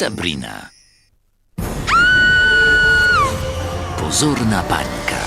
Sabrina. Pozorna panika.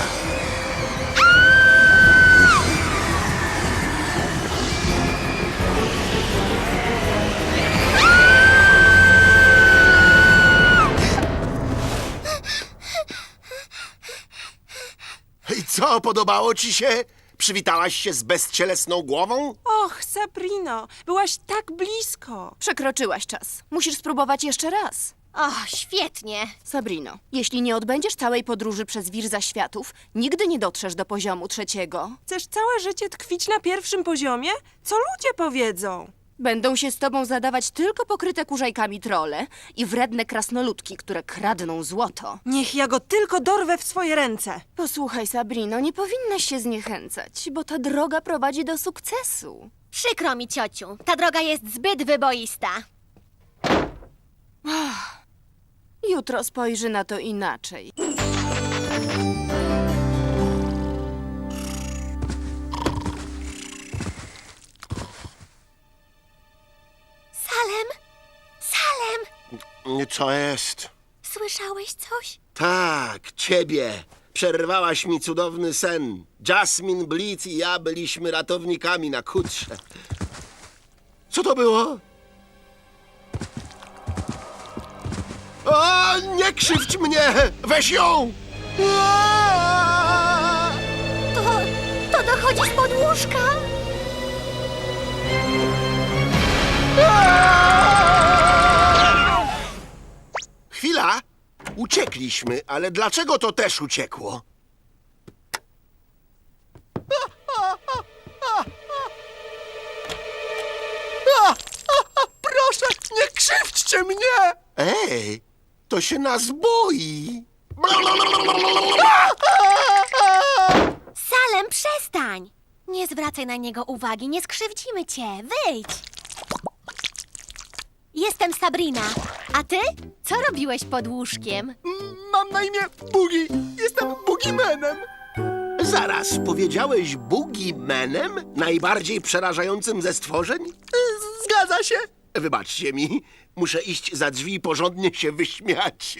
I co, podobało ci się? Przywitałaś się z bezcielesną głową? Och, Sabrino, byłaś tak blisko. Przekroczyłaś czas. Musisz spróbować jeszcze raz. O, świetnie. Sabrino, jeśli nie odbędziesz całej podróży przez wir zaświatów, nigdy nie dotrzesz do poziomu trzeciego. Chcesz całe życie tkwić na pierwszym poziomie? Co ludzie powiedzą? Będą się z tobą zadawać tylko pokryte kurzajkami trole i wredne krasnoludki, które kradną złoto. Niech ja go tylko dorwę w swoje ręce. Posłuchaj, Sabrino, nie powinnaś się zniechęcać, bo ta droga prowadzi do sukcesu. Przykro mi, ciociu. Ta droga jest zbyt wyboista. Jutro spojrzy na to inaczej. Co jest? Słyszałeś coś? Tak, ciebie. Przerwałaś mi cudowny sen. Jasmine, Blitz i ja byliśmy ratownikami na kutrze. Co to było? O, nie krzywdź mnie! Weź ją! Aaaa! To, to dochodzi spod łóżka. Chwila! Uciekliśmy, ale dlaczego to też uciekło? Proszę, nie krzywdźcie mnie! Ej, to się nas boi! Salem, przestań! Nie zwracaj na niego uwagi, nie skrzywdzimy cię. Wyjdź! Jestem Sabrina. A ty? Co robiłeś pod łóżkiem? Mam na imię Bugi. Jestem Bugimenem. Zaraz, powiedziałeś Boogeymanem? Najbardziej przerażającym ze stworzeń? Y, Zgadza się. Wybaczcie mi, muszę iść za drzwi i porządnie się wyśmiać.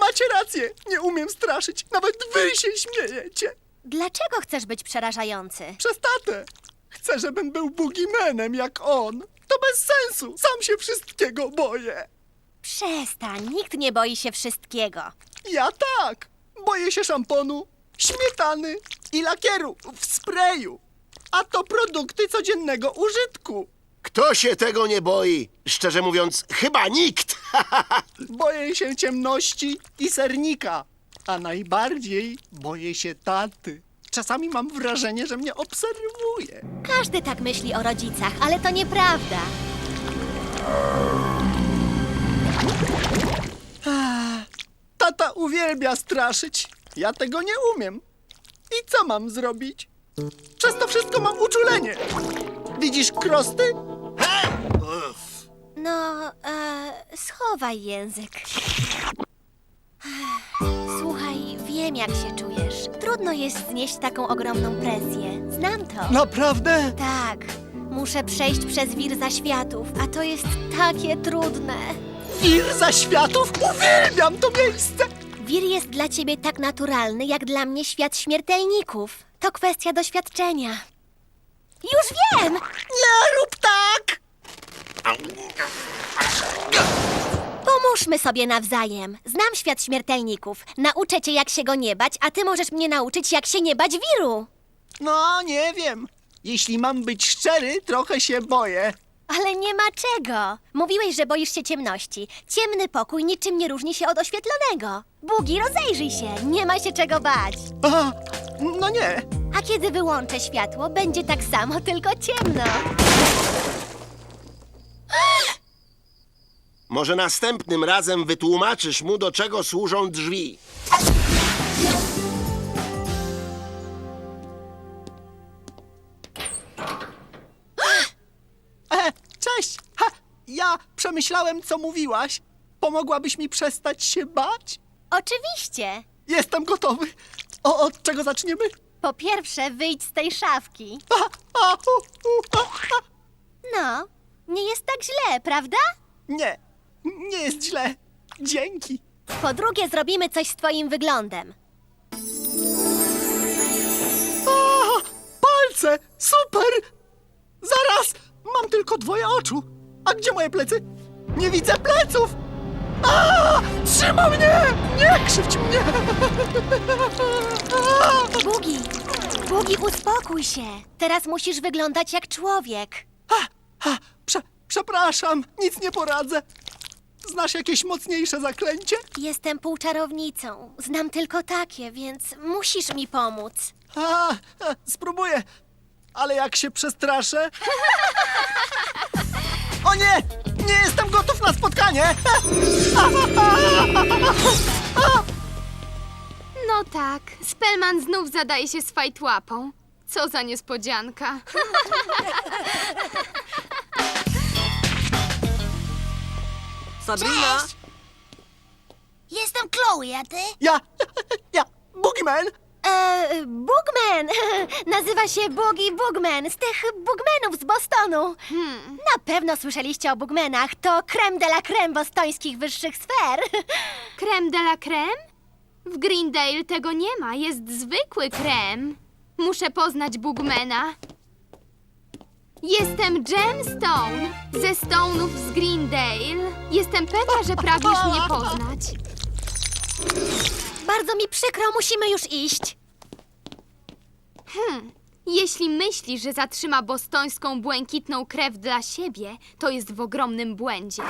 Macie rację. Nie umiem straszyć. Nawet wy się śmiejecie. Dlaczego chcesz być przerażający? Przez tatę. Chcę, żebym był Bugimenem jak on. To bez sensu. Sam się wszystkiego boję. Przestań, nikt nie boi się wszystkiego. Ja tak. Boję się szamponu, śmietany i lakieru w sprayu. A to produkty codziennego użytku. Kto się tego nie boi? Szczerze mówiąc, chyba nikt. Boję się ciemności i sernika. A najbardziej boję się taty. Czasami mam wrażenie, że mnie obserwuje. Każdy tak myśli o rodzicach, ale to nieprawda. Uwielbia straszyć. Ja tego nie umiem. I co mam zrobić? Przez to wszystko mam uczulenie. Widzisz krosty? No, e, schowaj język. Słuchaj, wiem jak się czujesz. Trudno jest znieść taką ogromną presję. Znam to. Naprawdę? Tak, muszę przejść przez wir zaświatów, a to jest takie trudne. Wir zaświatów? Uwielbiam to miejsce! Wir jest dla ciebie tak naturalny, jak dla mnie świat śmiertelników. To kwestia doświadczenia. Już wiem! Nie rób tak! Pomóżmy sobie nawzajem. Znam świat śmiertelników. Nauczę cię, jak się go nie bać, a ty możesz mnie nauczyć, jak się nie bać wiru. No, nie wiem. Jeśli mam być szczery, trochę się boję. Ale nie ma czego. Mówiłeś, że boisz się ciemności. Ciemny pokój niczym nie różni się od oświetlonego. Bugi, rozejrzyj się. Nie ma się czego bać. A, no nie. A kiedy wyłączę światło, będzie tak samo, tylko ciemno. Może następnym razem wytłumaczysz mu, do czego służą drzwi. Cześć! Ha, ja przemyślałem, co mówiłaś. Pomogłabyś mi przestać się bać? Oczywiście. Jestem gotowy. O, od czego zaczniemy? Po pierwsze, wyjdź z tej szafki. A, a, u, u, a, a. No, nie jest tak źle, prawda? Nie, Nie jest źle. Dzięki. Po drugie, zrobimy coś z twoim wyglądem. A, palce! Super! Zaraz! Mam tylko dwoje oczu. A gdzie moje plecy? Nie widzę pleców! A! Trzyma mnie! Nie krzywdź mnie! A! Bugi! Bugi, uspokój się. Teraz musisz wyglądać jak człowiek. A, prze, przepraszam, nic nie poradzę. Znasz jakieś mocniejsze zaklęcie? Jestem półczarownicą. Znam tylko takie, więc musisz mi pomóc. A, a, spróbuję. Ale jak się przestraszę... O nie! Nie jestem gotów na spotkanie! No tak, Spellman znów zadaje się z fajtłapą. Co za niespodzianka. Sabrina, Jestem Chloe, a ty? Ja, ja, Boogeyman! Eee, Bugman! Nazywa się Bugi Bugman z tych Bugmenów z Bostonu. Na pewno słyszeliście o Bugmenach. To creme de la creme bostońskich wyższych sfer. Creme de la creme? W Greendale tego nie ma, jest zwykły krem. Muszę poznać Bugmana. Jestem Gemstone ze Stone'ów z Greendale. Jestem pewna, że pragniesz mnie poznać. Bardzo mi przykro, musimy już iść. Jeśli myśli, że zatrzyma bostońską błękitną krew dla siebie, to jest w ogromnym błędzie.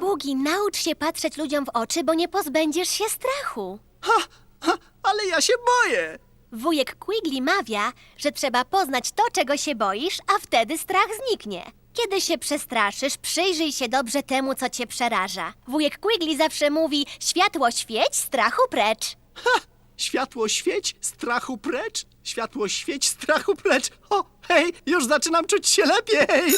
Bugi, naucz się patrzeć ludziom w oczy, bo nie pozbędziesz się strachu. Ha, ha, ale ja się boję! Wujek Quigley mawia, że trzeba poznać to, czego się boisz, a wtedy strach zniknie. Kiedy się przestraszysz, przyjrzyj się dobrze temu, co cię przeraża. Wujek Quigley zawsze mówi: światło świeć, strachu precz. Ha! Światło świeć, strachu precz! Światło świeć, strachu precz! O, hej, już zaczynam czuć się lepiej!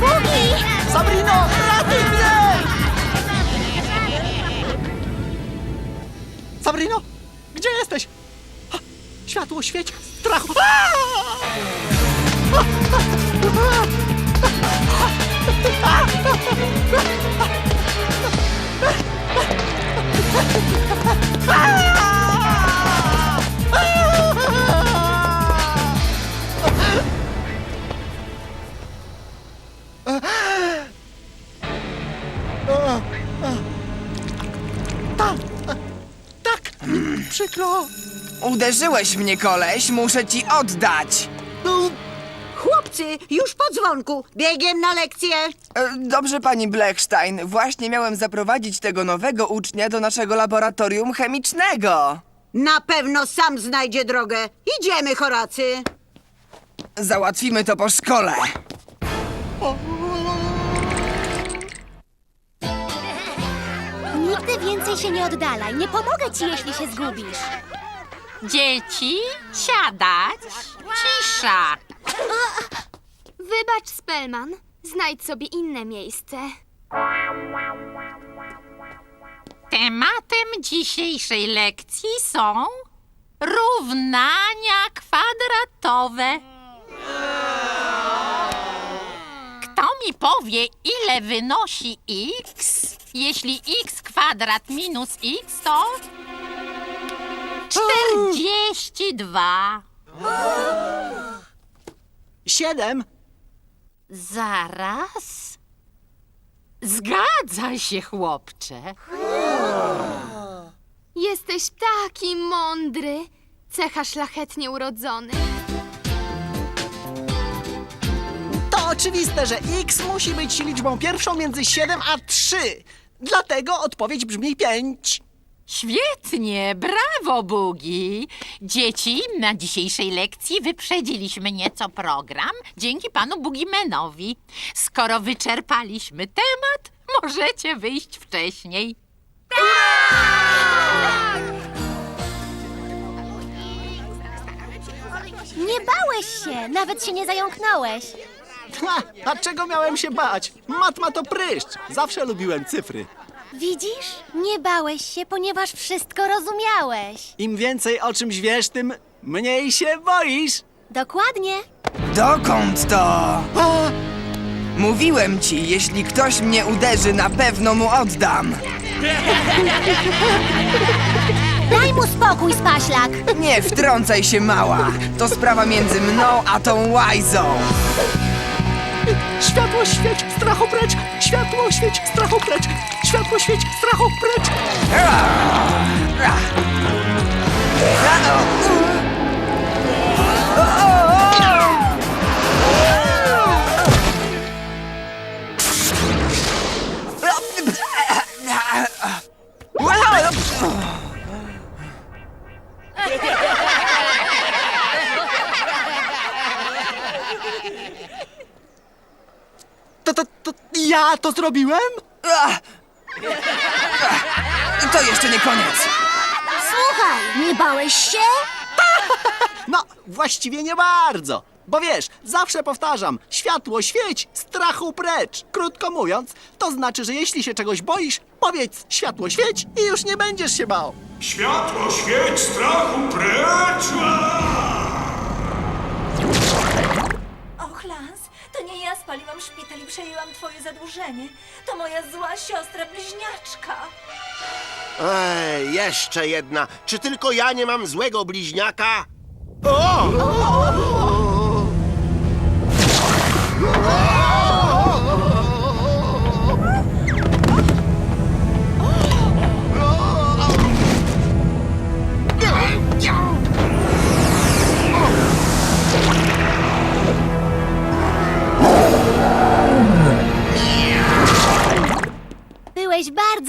Bugi! Sabrino, ratuj mnie! Sabrino, gdzie jesteś? Światło świeć, strachu... Tak, Uderzyłeś mnie, koleś, muszę ci oddać. Chłopcy, już po dzwonku. Biegiem na lekcję. E, Dobrze, pani Blechstein, właśnie miałem zaprowadzić tego nowego ucznia do naszego laboratorium chemicznego. Na pewno sam znajdzie drogę. Idziemy, Horacy. Załatwimy to po szkole. Nigdy więcej się nie oddalaj. Nie pomogę ci, jeśli się zgubisz. Dzieci, siadać. Cisza. Wybacz, Spellman. Znajdź sobie inne miejsce. Tematem dzisiejszej lekcji są równania kwadratowe. Kto mi powie, ile wynosi x, jeśli x kwadrat minus x to 42. Siedem. Zaraz. Zgadza się, chłopcze. Jesteś taki mądry. Cecha szlachetnie urodzony. To oczywiste, że x musi być liczbą pierwszą między 7 a 3. Dlatego odpowiedź brzmi 5. Świetnie, brawo, Bugi. Dzieci, na dzisiejszej lekcji wyprzedziliśmy nieco program dzięki panu Bugimenowi. Skoro wyczerpaliśmy temat, możecie wyjść wcześniej. Nie bałeś się, nawet się nie zająknąłeś. Ha, a czego miałem się bać? Matma to pryszcz. Zawsze lubiłem cyfry. Widzisz? Nie bałeś się, ponieważ wszystko rozumiałeś. Im więcej o czymś wiesz, tym mniej się boisz. Dokładnie. Dokąd to? A, Mówiłem ci, jeśli ktoś mnie uderzy, na pewno mu oddam. Daj mu spokój, Spaślak. Nie wtrącaj się, mała. To sprawa między mną a tą łajzą. światło świeć, strachu precz! Światło świeć, strachu precz! Światło świeć, strachu precz! To, to, to ja to zrobiłem? Ach! To jeszcze nie koniec. Słuchaj, nie bałeś się? No, właściwie nie bardzo. Bo wiesz, zawsze powtarzam, światło świeć, strachu precz. Krótko mówiąc, to znaczy, że jeśli się czegoś boisz, powiedz światło świeć i już nie będziesz się bał. Światło świeć strachu precz! Spaliłam szpital i przejęłam twoje zadłużenie. To moja zła siostra bliźniaczka. Ej, jeszcze jedna. Czy tylko ja nie mam złego bliźniaka? O! Byłeś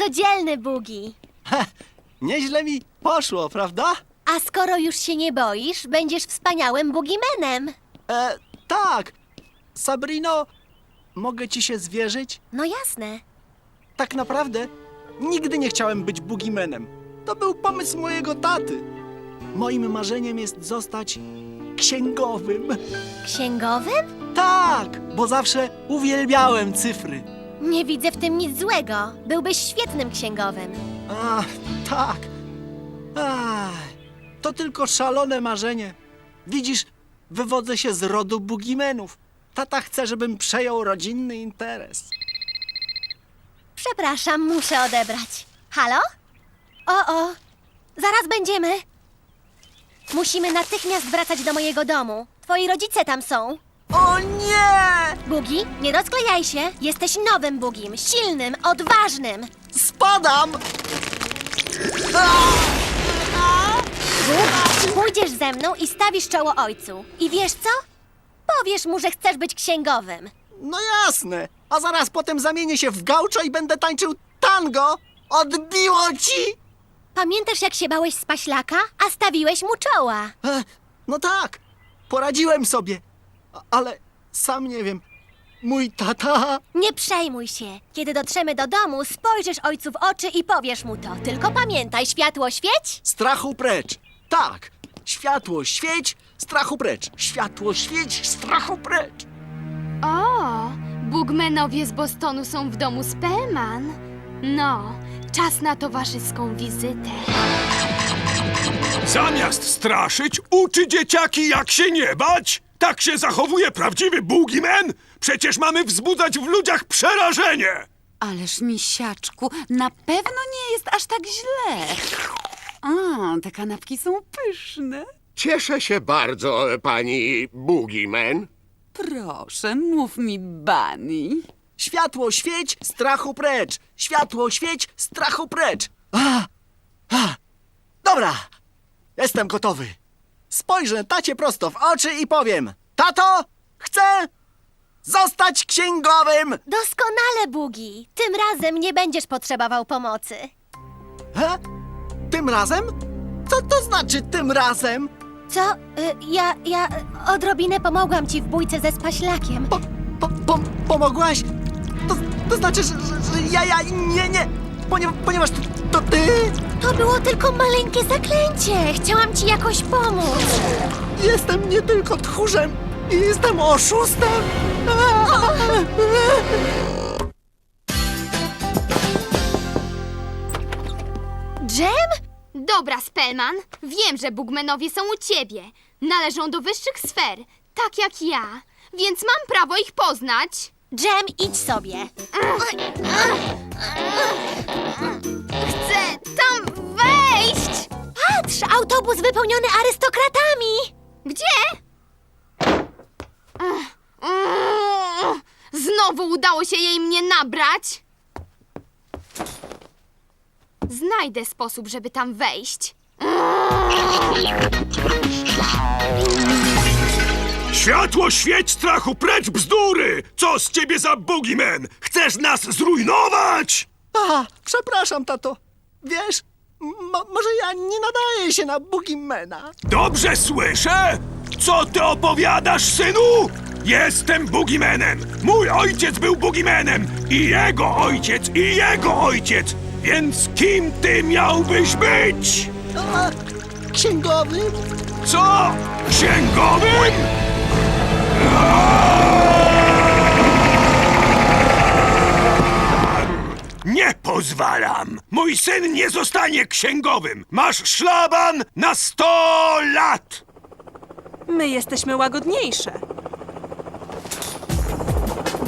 bardzo dzielny, Bugi. Nieźle mi poszło, prawda? A skoro już się nie boisz, będziesz wspaniałym Bugimenem. E, tak. Sabrino, mogę ci się zwierzyć? No jasne. Tak naprawdę nigdy nie chciałem być bugimenem. To był pomysł mojego taty. Moim marzeniem jest zostać księgowym. Księgowym? Tak, bo zawsze uwielbiałem cyfry. Nie widzę w tym nic złego. Byłbyś świetnym księgowym. Ach, tak. Ach, to tylko szalone marzenie. Widzisz, wywodzę się z rodu bugimenów. Tata chce, żebym przejął rodzinny interes. Przepraszam, muszę odebrać. Halo? O, o, zaraz będziemy. Musimy natychmiast wracać do mojego domu. Twoi rodzice tam są. Nie! Bugi, nie rozklejaj się. Jesteś nowym Bugim, silnym, odważnym. Spadam! Bug, pójdziesz ze mną i stawisz czoło ojcu. I wiesz co? Powiesz mu, że chcesz być księgowym. No jasne. A zaraz potem zamienię się w gauczo i będę tańczył tango. Odbiło ci? Pamiętasz, jak się bałeś spaślaka, a stawiłeś mu czoła? E, no tak, poradziłem sobie. A, ale sam nie wiem. Mój tata... Nie przejmuj się. Kiedy dotrzemy do domu, spojrzysz ojcu w oczy i powiesz mu to. Tylko pamiętaj, światło świeć? Strachu precz. Tak. Światło świeć, strachu precz. Światło świeć, strachu precz. O, Bugmenowie z Bostonu są w domu Spellman. No, czas na towarzyską wizytę. Zamiast straszyć, uczy dzieciaki jak się nie bać? Tak się zachowuje prawdziwy Boogeyman? Przecież mamy wzbudzać w ludziach przerażenie! Ależ misiaczku, na pewno nie jest aż tak źle. A, te kanapki są pyszne. Cieszę się bardzo, pani Boogeyman. Proszę, mów mi, Bunny. Światło świeć, strachu precz. Światło świeć, strachu precz. A, a. Dobra, jestem gotowy. Spojrzę tacie prosto w oczy i powiem: Tato, chcę zostać księgowym. Doskonale, Bugi. Tym razem nie będziesz potrzebował pomocy. He? Tym razem? Co to znaczy tym razem? Co? Y, ja, ja y, odrobinę pomogłam ci w bójce ze spaślakiem. Po, po, po, pomogłaś? To, to znaczy, że, że, że ja, ja, nie, nie, ponieważ, ponieważ to, to ty? To było tylko maleńkie zaklęcie. Chciałam ci jakoś pomóc. Jestem nie tylko tchórzem, jestem oszustem. Dżem? Dobra, Spellman, wiem, że Bugmenowie są u ciebie. Należą do wyższych sfer. tak jak ja, więc mam prawo ich poznać. Jem, idź sobie. Chcę tam wejść! Patrz, autobus wypełniony arystokratami. Gdzie? Znowu udało się jej mnie nabrać. Znajdę sposób, żeby tam wejść. Światło świeć strachu, precz bzdury! Co z ciebie za boogeyman? Chcesz nas zrujnować? A, przepraszam, tato. Wiesz, mo- może ja nie nadaję się na Boogiemana. Dobrze słyszę? Co ty opowiadasz, synu? Jestem Boogeymanem! Mój ojciec był Boogeymanem! I jego ojciec, i jego ojciec! Więc kim ty miałbyś być? A, księgowy? Co? Księgowym? Nie pozwalam! Mój syn nie zostanie księgowym! Masz szlaban na sto lat! My jesteśmy łagodniejsze.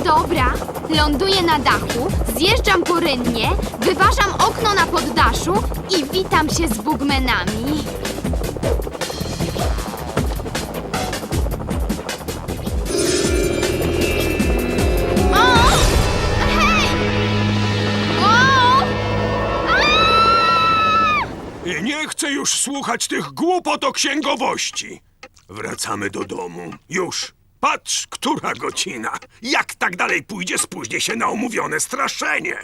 Dobra, ląduję na dachu, zjeżdżam po rynnie, wyważam okno na poddaszu i witam się z bugmenami. Nie chcę już słuchać tych głupot o księgowości. Wracamy do domu. Już. Patrz, która godzina. Jak tak dalej pójdzie, spóźnię się na umówione straszenie.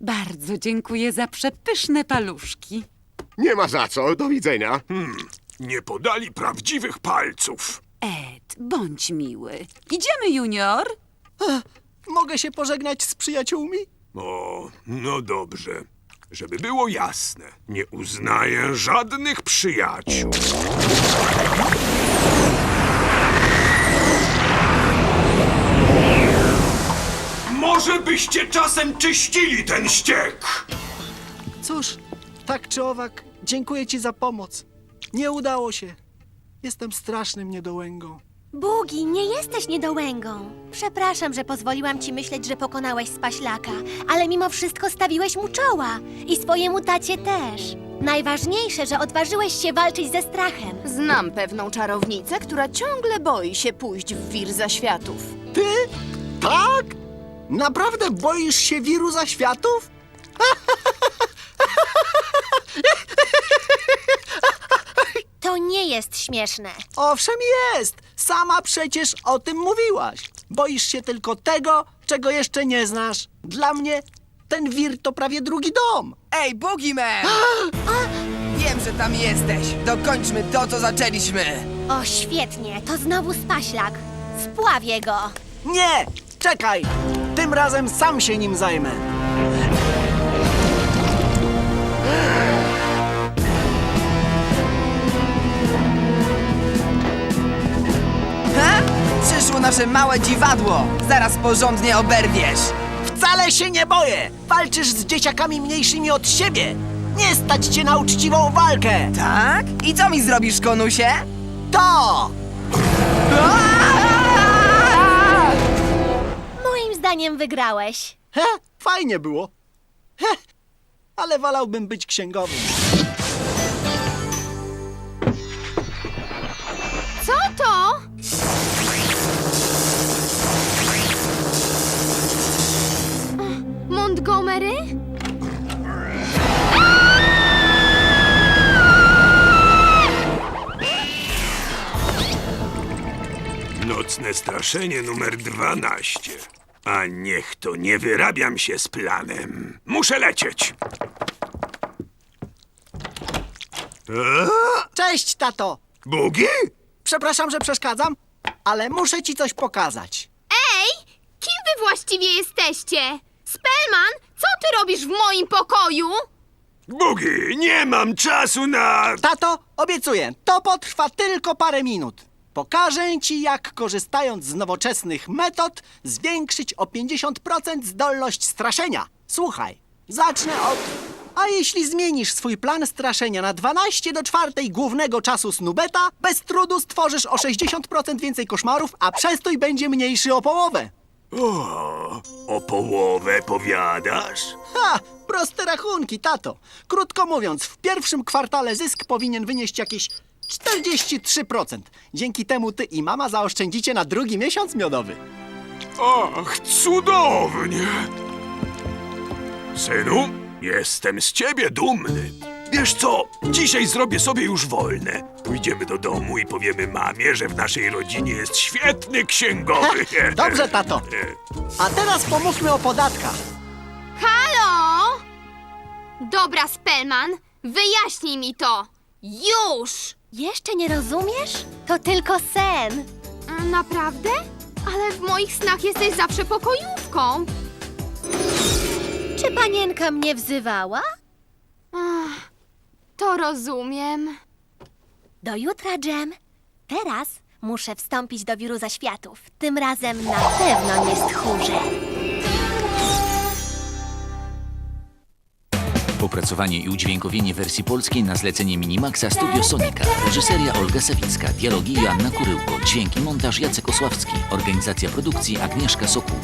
Bardzo dziękuję za przepyszne paluszki. Nie ma za co, do widzenia. Hmm, nie podali prawdziwych palców. Ed, bądź miły. Idziemy, junior? Mogę się pożegnać z przyjaciółmi? O, no dobrze. Żeby było jasne, nie uznaję żadnych przyjaciół. Może byście czasem czyścili ten ściek? Cóż, tak czy owak, dziękuję ci za pomoc. Nie udało się. Jestem strasznym niedołęgą. Bugi, nie jesteś niedołęgą. Przepraszam, że pozwoliłam ci myśleć, że pokonałeś spaślaka, ale mimo wszystko stawiłeś mu czoła. I swojemu tacie też. Najważniejsze, że odważyłeś się walczyć ze strachem. Znam pewną czarownicę, która ciągle boi się pójść w wir zaświatów. Ty? Tak? Naprawdę boisz się wiru zaświatów? To nie jest śmieszne. Owszem jest! Sama przecież o tym mówiłaś. Boisz się tylko tego, czego jeszcze nie znasz. Dla mnie ten wir to prawie drugi dom. Ej, Boogeyman! Wiem, że tam jesteś. Dokończmy to, co zaczęliśmy. O, świetnie, to znowu spaślak. Spławię go. Nie! Czekaj! Tym razem sam się nim zajmę. Ha? Przyszło nasze małe dziwadło. Zaraz porządnie oberwiesz. Wcale się nie boję! Walczysz z dzieciakami mniejszymi od siebie! Nie stać cię na uczciwą walkę! Tak? I co mi zrobisz, konusie? To! Moim zdaniem wygrałeś. He, fajnie było. He, ale wolałbym być księgowym. Co to? Montgomery? Nocne straszenie numer 12. A niech to nie wyrabiam się z planem. Muszę lecieć. Eee, Cześć, tato! Bugi? Przepraszam, że przeszkadzam, ale muszę ci coś pokazać. Ej, kim wy właściwie jesteście? Spellman, co ty robisz w moim pokoju? Bugi, nie mam czasu na... Tato, obiecuję, to potrwa tylko parę minut. Pokażę ci, jak korzystając z nowoczesnych metod zwiększyć o 50% zdolność straszenia. Słuchaj, zacznę od... A jeśli zmienisz swój plan straszenia na 12 do 4 głównego czasu snubeta, bez trudu stworzysz o 60% więcej koszmarów, a przestój będzie mniejszy o połowę. O, o połowę powiadasz? Ha! Proste rachunki, tato. Krótko mówiąc, w pierwszym kwartale zysk powinien wynieść jakieś 43%. Dzięki temu ty i mama zaoszczędzicie na drugi miesiąc miodowy. Ach, cudownie! Synu, jestem z ciebie dumny. Wiesz co, dzisiaj zrobię sobie już wolne. Pójdziemy do domu i powiemy mamie, że w naszej rodzinie jest świetny księgowy. Dobrze, tato. A teraz pomówmy o podatkach. Halo! Dobra, Spellman, wyjaśnij mi to. Już! Jeszcze nie rozumiesz? To tylko sen. Mm, Naprawdę? Ale w moich snach jesteś zawsze pokojówką. Czy panienka mnie wzywała? Ach, to rozumiem. Do jutra, Jem. Teraz muszę wstąpić do wiru zaświatów. Tym razem na pewno nie stchórzę. Opracowanie i udźwiękowienie wersji polskiej na zlecenie Minimaxa Studio Sonika. Reżyseria Olga Sawicka. Dialogi Joanna Kuryłko. Dźwięki montaż Jacek Osławski. Organizacja produkcji Agnieszka Sokół.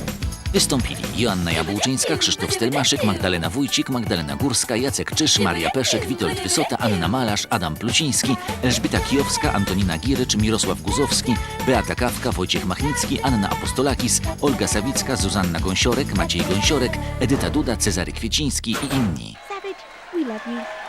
Wystąpili Joanna Jabłczyńska, Krzysztof Stelmaszyk, Magdalena Wójcik, Magdalena Górska, Jacek Czysz, Maria Peszek, Witold Wysota, Anna Malarz, Adam Pluciński, Elżbieta Kijowska, Antonina Girycz, Mirosław Guzowski, Beata Kawka, Wojciech Machnicki, Anna Apostolakis, Olga Sawicka, Zuzanna Gąsiorek, Maciej Gąsiorek, Edyta Duda, Cezary Kwieciński i inni. Savage, we love you.